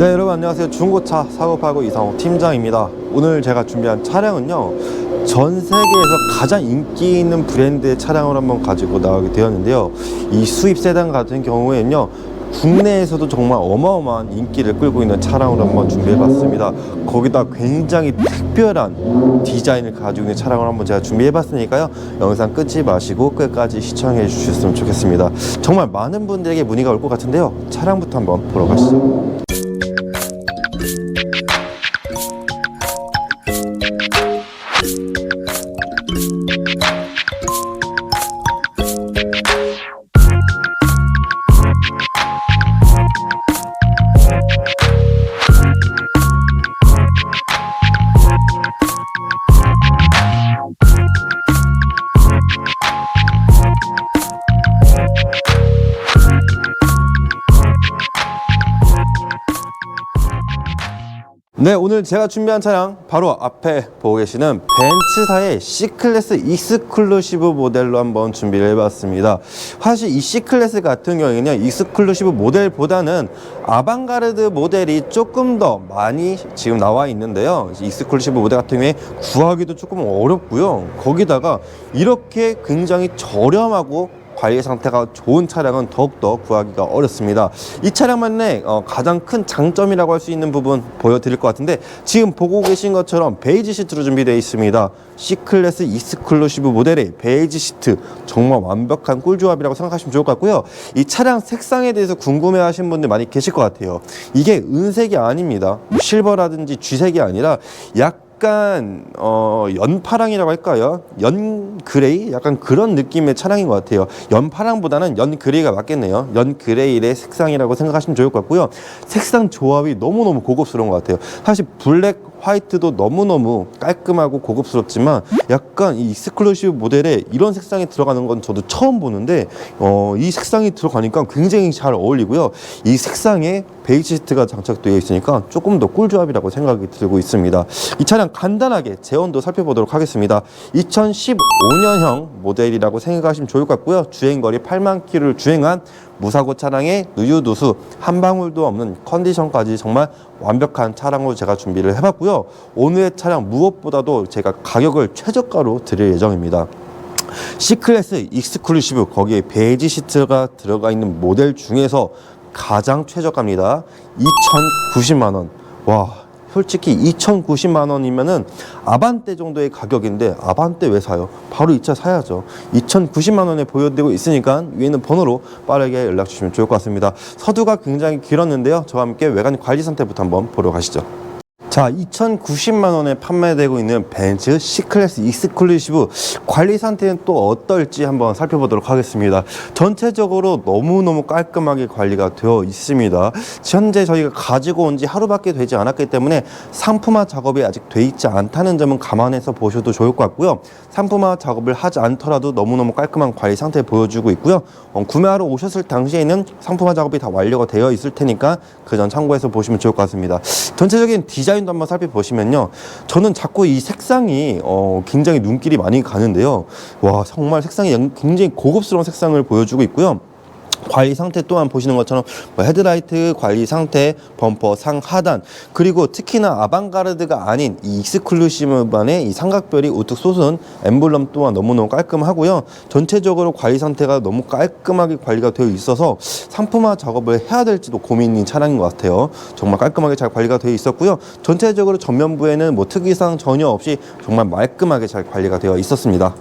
네 여러분 안녕하세요. 중고차 사업하고 이상호 팀장입니다. 오늘 제가 준비한 차량은요 전 세계에서 가장 인기 있는 브랜드의 차량을 한번 가지고 나오게 되었는데요. 이 수입 세단 같은 경우에는요 국내에서도 정말 어마어마한 인기를 끌고 있는 차량을 한번 준비해 봤습니다. 거기다 굉장히 특별한 디자인을 가지고 있는 차량을 한번 제가 준비해 봤으니까요 영상 끊지 마시고 끝까지 시청해 주셨으면 좋겠습니다. 정말 많은 분들에게 문의가 올 것 같은데요. 차량부터 한번 보러 가시죠 네, 오늘 제가 준비한 차량 바로 앞에 보고 계시는 벤츠사의 C클래스 익스클루시브 모델로 한번 준비를 해봤습니다. 사실 이 C클래스 같은 경우에는 익스클루시브 모델보다는 아방가르드 모델이 조금 더 많이 지금 나와 있는데요. 익스클루시브 모델 같은 경우에 구하기도 조금 어렵고요. 거기다가 이렇게 굉장히 저렴하고 관리 상태가 좋은 차량은 더욱더 구하기가 어렵습니다. 이 차량만의 어, 가장 큰 장점이라고 할 수 있는 부분 보여드릴 것 같은데 지금 보고 계신 것처럼 베이지 시트로 준비되어 있습니다. C클래스 익스클루시브 모델의 베이지 시트 정말 완벽한 꿀조합이라고 생각하시면 좋을 것 같고요. 이 차량 색상에 대해서 궁금해하시는 분들 많이 계실 것 같아요. 이게 은색이 아닙니다. 실버라든지 쥐색이 아니라 약 약간 어 연파랑이라고 할까요? 연 그레이 약간 그런 느낌의 차량인 것 같아요. 연파랑보다는 연 그레이가 맞겠네요. 연 그레이의 색상이라고 생각하시면 좋을 것 같고요. 색상 조합이 너무 너무 고급스러운 것 같아요. 사실 블랙 화이트도 너무너무 깔끔하고 고급스럽지만 약간 이 익스클루시브 모델에 이런 색상이 들어가는 건 저도 처음 보는데 어, 이 색상이 들어가니까 굉장히 잘 어울리고요. 이 색상에 베이지 시트가 장착되어 있으니까 조금 더 꿀조합이라고 생각이 들고 있습니다. 이 차량 간단하게 제원도 살펴보도록 하겠습니다. 2015년형 모델이라고 생각하시면 좋을 것 같고요. 주행거리 8만 킬로를 주행한 무사고 차량의 누유누수 한 방울도 없는 컨디션까지 정말 완벽한 차량으로 제가 준비를 해봤고요. 오늘의 차량 무엇보다도 제가 가격을 최저가로 드릴 예정입니다. C클래스 익스클루시브 거기에 베이지 시트가 들어가 있는 모델 중에서 가장 최저가입니다. 2,090만 원. 와, 솔직히 2,090만 원이면은 아반떼 정도의 가격인데 아반떼 왜 사요? 바로 이 차 사야죠. 2,090만 원에 보여드리고 있으니까 위에 있는 번호로 빠르게 연락 주시면 좋을 것 같습니다. 서두가 굉장히 길었는데요. 저와 함께 외관 관리 상태부터 한번 보러 가시죠. 자, 2,090만 원에 판매되고 있는 벤츠 C클래스 익스클루시브 관리 상태는 또 어떨지 한번 살펴보도록 하겠습니다. 전체적으로 너무너무 깔끔하게 관리가 되어 있습니다. 현재 저희가 가지고 온 지 하루밖에 되지 않았기 때문에 상품화 작업이 아직 돼 있지 않다는 점은 감안해서 보셔도 좋을 것 같고요. 상품화 작업을 하지 않더라도 너무너무 깔끔한 관리 상태 보여주고 있고요. 어, 구매하러 오셨을 당시에는 상품화 작업이 다 완료가 되어 있을 테니까 그 점 참고해서 보시면 좋을 것 같습니다. 전체적인 디자인 도 한번 살펴보시면요. 저는 자꾸 이 색상이 어, 굉장히 눈길이 많이 가는데요. 와, 정말 색상이 양- 굉장히 고급스러운 색상을 보여주고 있고요. 관리 상태 또한 보시는 것처럼 뭐 헤드라이트 관리 상태, 범퍼 상 하단 그리고 특히나 아방가르드가 아닌 이 익스클루시브반의 이 삼각별이 우뚝 솟은 엠블럼 또한 너무너무 깔끔하고요. 전체적으로 관리 상태가 너무 깔끔하게 관리가 되어 있어서 상품화 작업을 해야 될지도 고민인 차량인 것 같아요. 정말 깔끔하게 잘 관리가 되어 있었고요. 전체적으로 전면부에는 뭐 특이사항 전혀 없이 정말 말끔하게 잘 관리가 되어 있었습니다.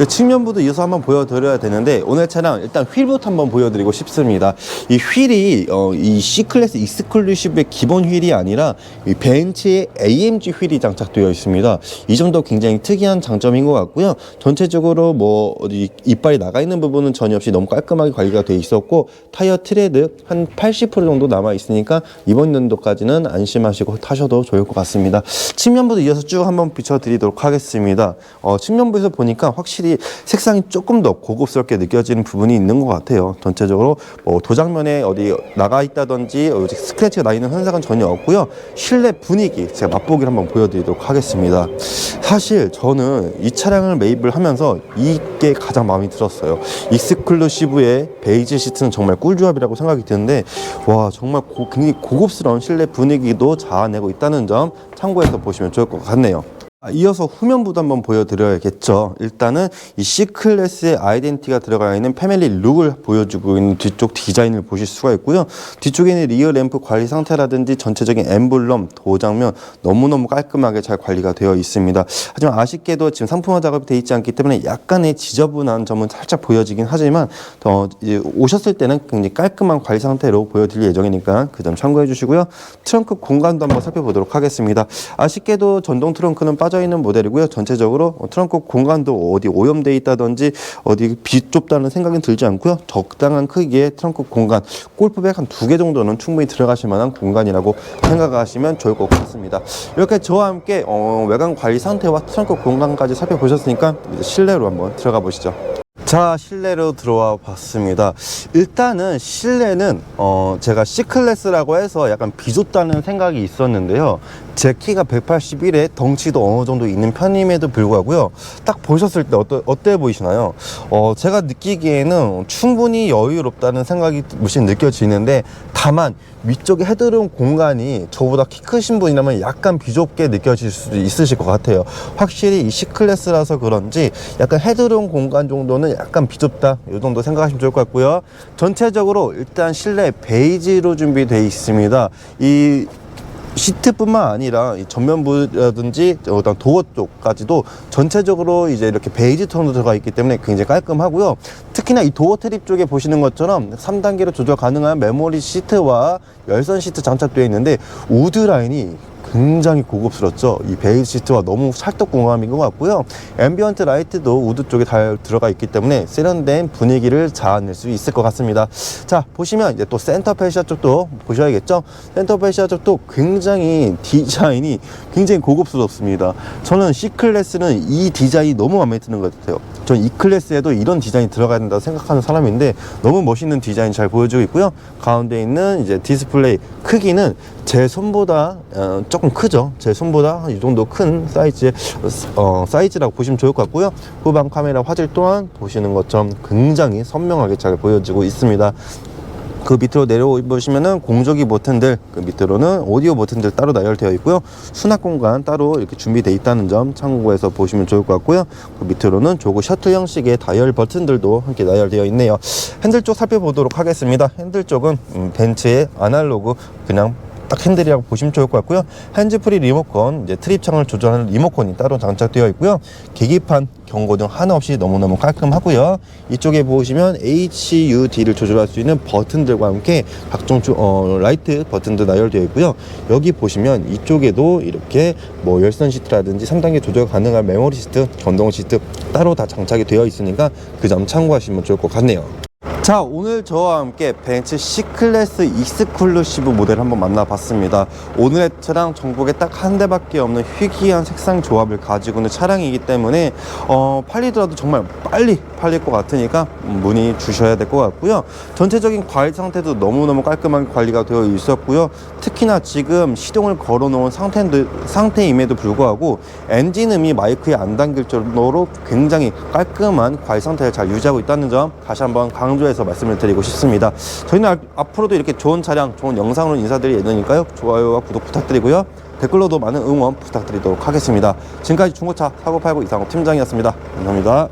그 측면부도 이어서 한번 보여드려야 되는데 오늘 차량 일단 휠부터 한번 보여드리고 싶습니다. 이 휠이 어, 이 C클래스 익스클루시브의 기본 휠이 아니라 이 벤츠의 AMG 휠이 장착되어 있습니다. 이 점도 굉장히 특이한 장점인 것 같고요. 전체적으로 뭐 어디 이빨이 나가 있는 부분은 전혀 없이 너무 깔끔하게 관리가 되어 있었고 타이어 트레드 한 80% 정도 남아 있으니까 이번 연도까지는 안심하시고 타셔도 좋을 것 같습니다. 측면부도 이어서 쭉 한번 비춰드리도록 하겠습니다. 어, 측면부에서 보니까 확실히 확실히 색상이 조금 더 고급스럽게 느껴지는 부분이 있는 것 같아요. 전체적으로 뭐 도장면에 어디 나가 있다든지 어, 스크래치가 나 있는 현상은 전혀 없고요. 실내 분위기 제가 맛보기를 한번 보여드리도록 하겠습니다. 사실 저는 이 차량을 매입을 하면서 이게 가장 마음에 들었어요. 익스클루시브의 베이지 시트는 정말 꿀조합이라고 생각이 드는데 와 정말 고- 굉장히 고급스러운 실내 분위기도 자아내고 있다는 점 참고해서 보시면 좋을 것 같네요. 아, 이어서 후면부도 한번 보여드려야겠죠. 일단은 이 C클래스의 아이덴티가 들어가 있는 패밀리 룩을 보여주고 있는 뒤쪽 디자인을 보실 수가 있고요. 뒤쪽에 있는 리어 램프 관리 상태라든지 전체적인 엠블럼, 도장면 너무너무 깔끔하게 잘 관리가 되어 있습니다. 하지만 아쉽게도 지금 상품화 작업이 되어 있지 않기 때문에 약간의 지저분한 점은 살짝 보여지긴 하지만 어, 이제 오셨을 때는 굉장히 깔끔한 관리 상태로 보여드릴 예정이니까 그 점 참고해 주시고요. 트렁크 공간도 한번 살펴보도록 하겠습니다. 아쉽게도 전동 트렁크는 빠져 있는 모델이고요. 전체적으로 어, 트렁크 공간도 어디 오염돼 있다든지 어디 비좁다는 생각은 들지 않고요. 적당한 크기의 트렁크 공간, 골프백 한 두 개 정도는 충분히 들어가실 만한 공간이라고 생각하시면 좋을 것 같습니다. 이렇게 저와 함께 어, 외관 관리 상태와 트렁크 공간까지 살펴보셨으니까 이제 실내로 한번 들어가 보시죠. 자 실내로 들어와 봤습니다. 일단은 실내는 어 제가 C클래스라고 해서 약간 비좁다는 생각이 있었는데요. 제 키가 181에 덩치도 어느 정도 있는 편임에도 불구하고요. 딱 보셨을 때 어떠, 어때 보이시나요? 어 제가 느끼기에는 충분히 여유롭다는 생각이 무신 느껴지는데 다만 위쪽에 헤드룸 공간이 저보다 키 크신 분이라면 약간 비좁게 느껴질 수도 있으실 것 같아요. 확실히 이 C클래스라서 그런지 약간 헤드룸 공간 정도는 약간 비좁다. 이 정도 생각하시면 좋을 것 같고요. 전체적으로 일단 실내 베이지로 준비되어 있습니다. 이 시트뿐만 아니라 이 전면부라든지 어떤 도어 쪽까지도 전체적으로 이제 이렇게 베이지 톤으로 들어가 있기 때문에 굉장히 깔끔하고요. 특히나 이 도어 트립 쪽에 보시는 것처럼 3단계로 조절 가능한 메모리 시트와 열선 시트 장착되어 있는데 우드 라인이 굉장히 고급스럽죠. 이 베이지 시트와 너무 찰떡궁합인 것 같고요. 앰비언트 라이트도 우드 쪽에 잘 들어가 있기 때문에 세련된 분위기를 자아낼 수 있을 것 같습니다. 자, 보시면 이제 또 센터 페시아 쪽도 보셔야겠죠. 센터 페시아 쪽도 굉장히 디자인이 굉장히 고급스럽습니다. 저는 C 클래스는 이 디자인이 너무 마음에 드는 것 같아요. 전 E 클래스에도 이런 디자인이 들어가야 된다고 생각하는 사람인데 너무 멋있는 디자인 잘 보여주고 있고요. 가운데 있는 이제 디스플레이 크기는 제 손보다 어, 크죠. 제 손보다 이 정도 큰 사이즈의 어, 사이즈라고 보시면 좋을 것 같고요. 후방 카메라 화질 또한 보시는 것처럼 굉장히 선명하게 잘 보여지고 있습니다. 그 밑으로 내려보시면은 공조기 버튼들 그 밑으로는 오디오 버튼들 따로 나열되어 있고요 수납 공간 따로 이렇게 준비되어 있다는 점 참고해서 보시면 좋을 것 같고요 그 밑으로는 조그 셔틀 형식의 다이얼 버튼들도 함께 나열되어 있네요 핸들 쪽 살펴보도록 하겠습니다 핸들 쪽은 음, 벤츠의 아날로그 그냥 딱 핸들이라고 보시면 좋을 것 같고요. 핸즈프리 리모컨, 이제 트립 창을 조절하는 리모컨이 따로 장착되어 있고요. 계기판, 경고등 하나 없이 너무너무 깔끔하고요. 이쪽에 보시면 HUD를 조절할 수 있는 버튼들과 함께 각종 조- 어, 라이트 버튼도 나열되어 있고요. 여기 보시면 이쪽에도 이렇게 뭐 열선 시트라든지 3단계 조절 가능한 메모리 시트, 전동 시트 따로 다 장착이 되어 있으니까 그 점 참고하시면 좋을 것 같네요. 자 오늘 저와 함께 벤츠 C클래스 익스클루시브 모델 한번 만나봤습니다. 오늘의 차량 전국에 딱 한 대밖에 없는 희귀한 색상 조합을 가지고 있는 차량이기 때문에 어, 팔리더라도 정말 빨리 팔릴 것 같으니까 문의 주셔야 될 것 같고요. 전체적인 관리 상태도 너무너무 깔끔하게 관리가 되어 있었고요. 특히나 지금 시동을 걸어 놓은 상태임에도 불구하고 엔진음이 마이크에 안 담길 정도로 굉장히 깔끔한 관리 상태를 잘 유지하고 있다는 점 다시 한번 강조해 서 말씀을 드리고 싶습니다. 저희는 앞- 앞으로도 이렇게 좋은 차량, 좋은 영상으로 인사드릴 예정이니까요. 좋아요와 구독 부탁드리고요. 댓글로도 많은 응원 부탁드리도록 하겠습니다. 지금까지 중고차 사고팔고 이상호 팀장이었습니다. 감사합니다.